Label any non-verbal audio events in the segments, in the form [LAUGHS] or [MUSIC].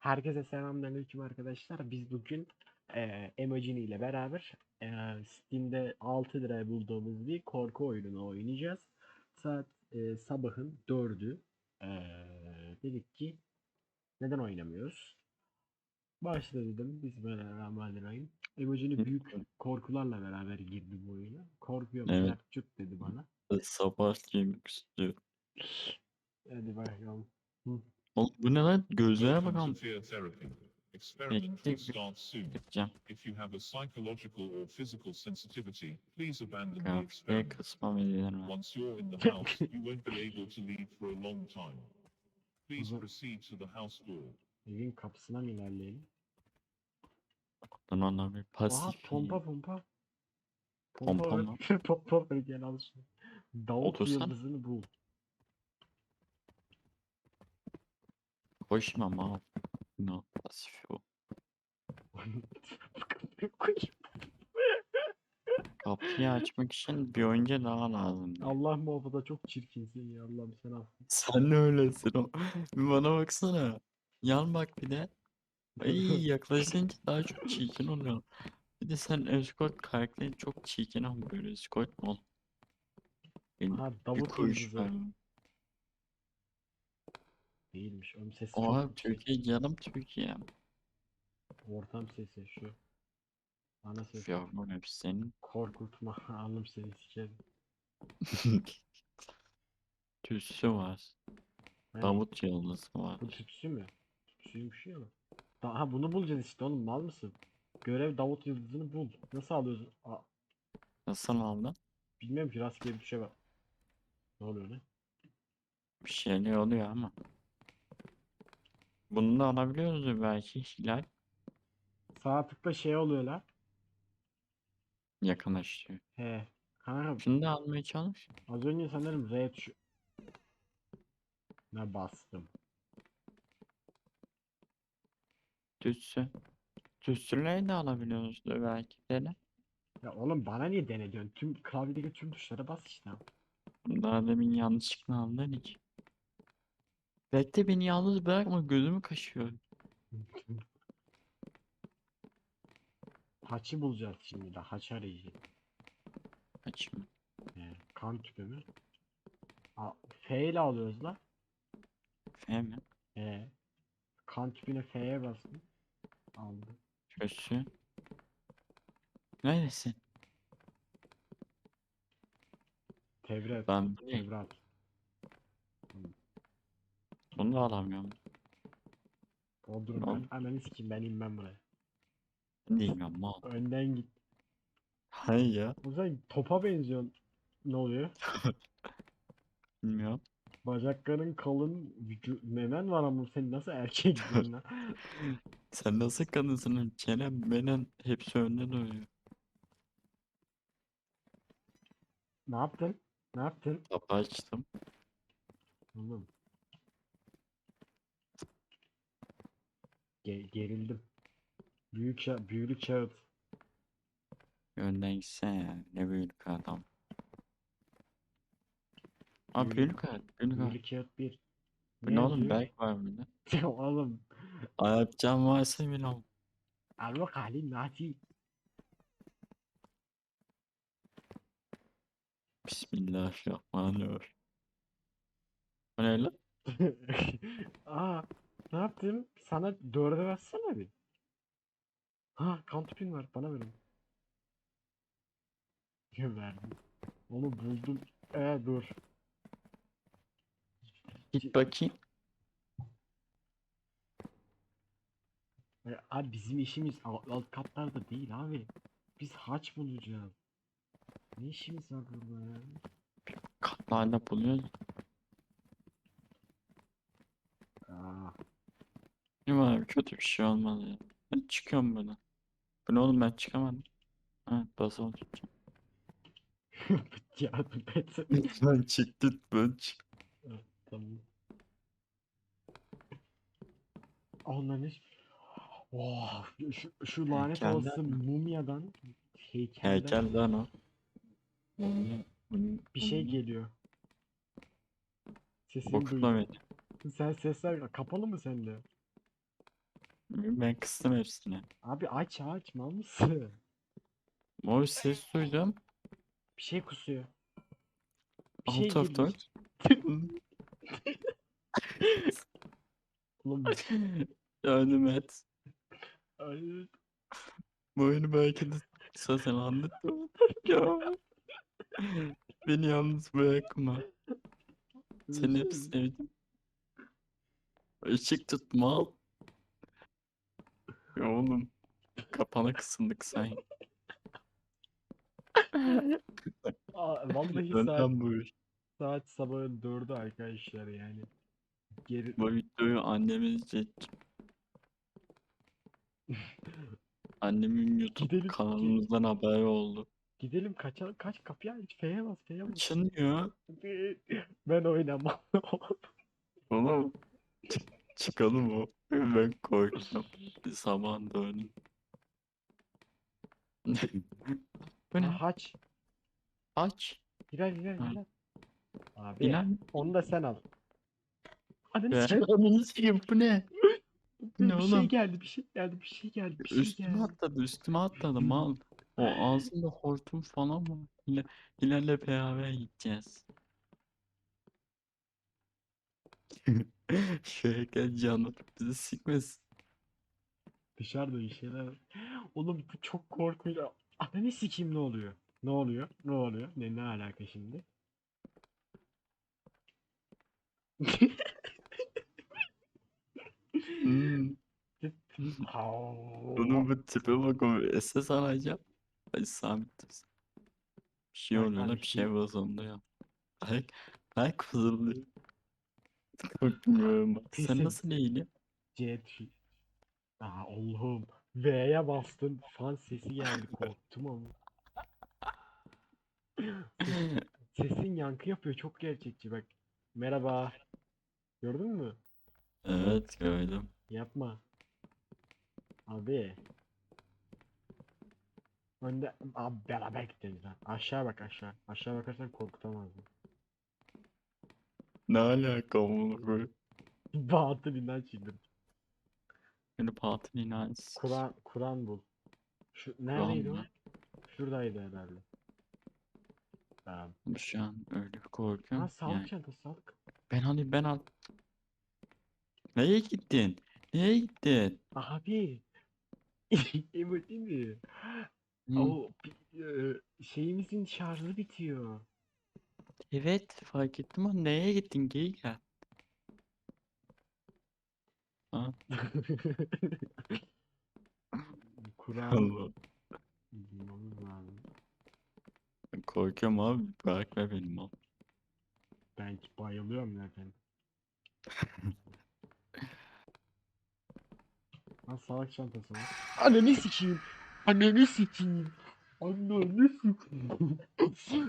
Herkese selamünaleyküm arkadaşlar. Biz bugün eee Emojini ile beraber eee, Steam'de 6 liraya bulduğumuz bir korku oyununu oynayacağız. Saat eee, sabahın 4'ü. Eee, dedik ki neden oynamıyoruz? Başla dedim. Bismillahirrahmanirrahim. Emojini büyük korkularla beraber girdi bu oyuna. Korkuyorum Evet. çık dedi bana. Sabah yemek istiyor. Hadi bakalım. Hı. Oğlum bu ne lan? Gözlere bakalım. Yapacağım. If you have a psychological or physical sensitivity, please abandon the Grafiğe experiment. kısma verilir mi? Once you're in the house, you won't be able to leave for a long time. Please Mhm. proceed to the house door. Evin kapısına mı ilerleyelim? Lan ona bir pasif. pompa pompa. Pompa mı? pompa ver gel al şunu. Davut Otursan. yıldızını bul. Koşma ama. No pasif o. Kapıyı açmak için bir oyuncu daha lazım. Allah muhafaza çok çirkinsin ya Allah'ım sen affet. Sen de öylesin o. Bir bana baksana. Yan bak bir de. Ay yaklaşınca daha çok çirkin oluyor. Bir de sen escort karakteri çok çirkin ama böyle escort mu ol? Benim Ha bir Davut koyuş. Değilmiş. Oğlum sesi Oha çok Türkiye canım Türkiye. Ortam sesi şu. Ana sesi. Yavrum hep senin. Korkutma. [LAUGHS] Alnım seni sikerim. [LAUGHS] Tütsü var. Ben- Davut yıldızı var. Bu tütsü mü? Tütsüymüş ya. Daha bunu bulacağız işte oğlum mal mısın? Görev Davut yıldızını bul. Nasıl alıyorsun? Aa, Nasıl aldın? bilmiyorum ki rastgele bir tuşa bak. Ne oluyor lan? Bir şeyler oluyor ama. Bunu da alabiliyoruz belki Hilal. Sağ tıkla şey oluyor la. Yakınlaştırıyor. He. Kanka Şunu da almaya çalış. az önce sanırım R tuşu. Ne bastım. Tütsü. Tütsüleri de alabiliyoruz belki dene. Ya oğlum bana niye dene diyorsun? Tüm klavyedeki tüm tuşlara bas işte. Daha demin yanlışlıkla aldın hiç. Bekle beni yalnız bırakma gözümü kaşıyor. Haçı bulacağız şimdi de. Haç arayıcı. Açma. He. Kan tüpü mü? Aa, F ile alıyoruz la. F mi? He. Kan tüpüne F'ye bastım. Aldım. Tütsü. Neredesin? Tevret. Ben? Tevrat. Bunu da alamıyorum. Bodrum Tamam. ben. Hemen sikeyim ben inmem buraya. Bilmiyorum mal. Önden git. Hayır ya. O zaman topa benziyorsun. Ne oluyor? [LAUGHS] Bilmiyorum. Bacakların kalın, vücu- memen var ama sen nasıl erkek [LAUGHS] diyorsun lan? Sen nasıl kadınsın? Çenem, menen hepsi önde duruyor. Ne yaptın? Ne yaptın? Kapı açtım. Oğlum. Ge- gerildim. Büyük büyülü kağıt. Önden gitsene ya. Ne büyük adam. Aa Büyülü- kağıt. Büyülük kağıt. Büyülü kağıt bir. Bu ne oğlum? yazıyor? Berk var burada. [LAUGHS] Oğlum. Ayakcan varsa ol. Al bakalım Nati. Bismillahirrahmanirrahim. Bu ne lan? [LAUGHS] Yaptım? Sana dörde versene bir. Ha, counterpin var. Bana verin. Verdim. Onu buldum. Ee dur. Git bakayım. Ya, Abi bizim işimiz alt, alt katlarda değil abi. Biz haç bulacağız. Ne işimiz var burada ya? Katlarda buluyoruz. Değil mi abi? Kötü bir şey olmaz ya. Ben çıkıyorum buradan. Bu ne oğlum ben çıkamadım. Ha basılı tutacağım. [LAUGHS] ya pet. ben [LAUGHS] çıktım ben çık. Tamam. Onların hiç... Oh, şu, şu lanet Heykelden olası mi? mumyadan heykelden Heykel lan o. bir şey geliyor. Sesini Okutma duydum. beni. Sen sesler kapalı mı sende? Ben kıstım hepsini. Abi aç aç mal mısın? Mor ses duydum. Bir şey kusuyor. Bir şey Alt of girmiş. dört. Oğlum Yardım et. ay, Bu oyunu belki de zaten anlattım. Ya. Beni yalnız bırakma. Seni hep sevdim. Işık tutma al. Ya oğlum. Kapana kısıldık sen. Aa, vallahi saat, Önden buyur. saat sabahın dördü arkadaşlar yani. Geri Bu videoyu annemiz izleyecek. [LAUGHS] Annemin YouTube Gidelim, kanalımızdan haberi oldu. gidelim kaça kaç kapıyı aç F'ye bas F'ye bas. Açılmıyor. Ben oynamam. [LAUGHS] Oğlum. çık- Çıkalım o. Ben korktum. Bir sabah döndüm. Bu ne? Ha, Haç. Aç. Girer girer Ha. girer. Abi İnan. onu da sen al. Ananı sikeyim. Ananı sikeyim bu ne? Bir ne şey oğlum? geldi bir şey geldi bir şey geldi bir şey Üstüme geldi. atladı üstüme atladı mal. O [LAUGHS] ağzında hortum falan mı? Hile, Hilal'le beraber gideceğiz. [LAUGHS] Şöyle gel canım bizi sikmesin. Dışarıda bir şeyler var. Oğlum bu çok korkunç. Ananı sikeyim ne oluyor? Ne oluyor? Ne oluyor? Ne ne alaka şimdi? [LAUGHS] Hmm. Onun bu tipe bak o SS alacağım. Ay Samet. Bir şey oluyor lan bir şey bozuldu Ay, ay kızıldı. Korkmuyorum. Sen nasıl? C tuşu. Aa Allah'ım. V'ye bastım. Fan sesi geldi. Korktum ama. [LAUGHS] Sesin yankı yapıyor. Çok gerçekçi bak. Merhaba. Gördün mü? Evet gördüm. Yapma. Abi. Önde abi beraber gideceğiz lan. Aşağı bak aşağı. Aşağı bakarsan korkutamazsın. Ne alaka bunu böyle? Batı binden çıktım. Beni patın inanç. Kur'an Kur'an bul. Şu neredeydi o? mı? Şuradaydı herhalde. Tamam. Şu an öyle Ha korkuyorum. sağlık Yani. çantası sağlık. Ben alayım ben al. Nereye gittin? Nereye gittin? Abi. [LAUGHS] Emo değil mi? Hı. O e, şeyimizin şarjı bitiyor. Evet fark ettim ama nereye gittin geri gel. Ha? [LAUGHS] Kur'an Allah. lazım. Ben korkuyorum abi bırak ver benim al. Ben bayılıyorum zaten. [LAUGHS] Lan sağlık çantası var. Ananı sikeyim. Ananı sikeyim. Ananı sikeyim.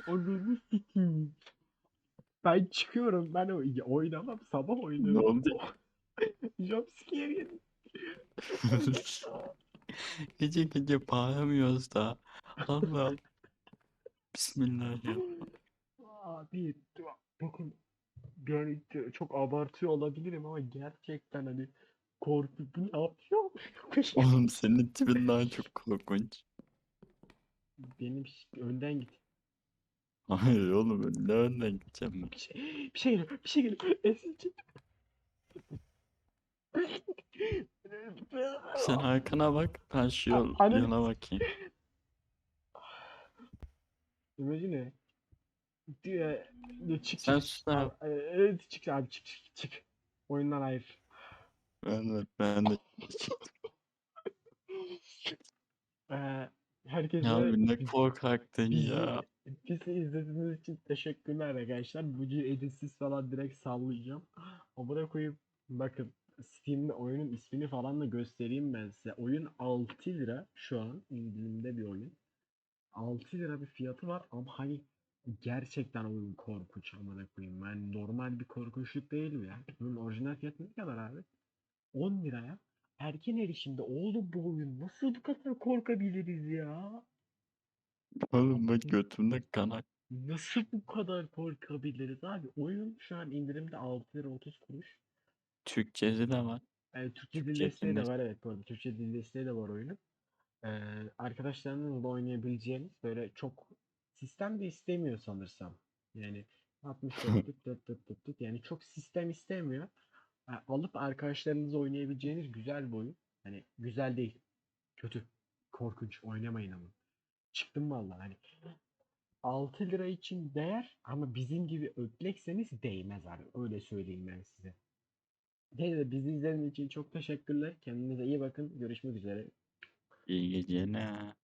Ananı sikeyim. Ben çıkıyorum. Ben oy- oynamam. Sabah Ne oynarım. oldu? [LAUGHS] Jumpscare yedim. [LAUGHS] Gece gece bağıramıyoruz da. Allah. Bismillah ya. Abi bakın yani çok abartıyor olabilirim ama gerçekten hani korku bu ne yapıyor? Oğlum senin tipin daha çok korkunç. Benim önden git. Hayır oğlum ne önden gideceğim ben. Bir şey, bir şey geliyor, bir şey geliyor. [LAUGHS] Esin çık. Sen arkana bak ben şu yol, ananı yana bakayım. İmajine. Diye, çık Sen çık. sus. Abi, e, Evet çık abi çık çık çık. Oyundan hayır. Ben de ben de [LAUGHS] Ee, herkese ya abi ne korkaktın bizi, ya. bizi izlediğiniz için teşekkürler arkadaşlar. Bugün editsiz falan direkt sallayacağım. Amına koyayım. Bakın Steam'de oyunun ismini falan da göstereyim ben size. Oyun 6 lira şu an indirimde bir oyun. 6 lira bir fiyatı var ama hani gerçekten oyun korkunç amına koyayım. Ben normal bir korkunçluk değil mi ya? Bunun orijinal fiyatı ne kadar abi? 10 liraya. Erken erişimde oğlum bu oyun nasıl bu kadar korkabiliriz ya? Oğlum bak götümde kan ak- Nasıl bu kadar korkabiliriz abi? Oyun şu an indirimde 6 lira 30 kuruş. Türkçesi de var. E, Türkçe dil Türkçe desteği de dil var evet arada. Türkçe dil desteği de var oyunun. E, arkadaşlarınızla oynayabileceğiniz böyle çok sistem de istemiyor sanırsam. Yani [LAUGHS] 64 tık tık tık tık tık yani çok sistem istemiyor. Alıp arkadaşlarınızla oynayabileceğiniz güzel bir oyun. Hani güzel değil. Kötü. Korkunç. Oynamayın ama. Çıktım vallahi hani. 6 lira için değer ama bizim gibi ötlekseniz değmez abi. Öyle söyleyeyim ben size. Neyse bizi izlediğiniz için çok teşekkürler. Kendinize iyi bakın. Görüşmek üzere. İyi geceler.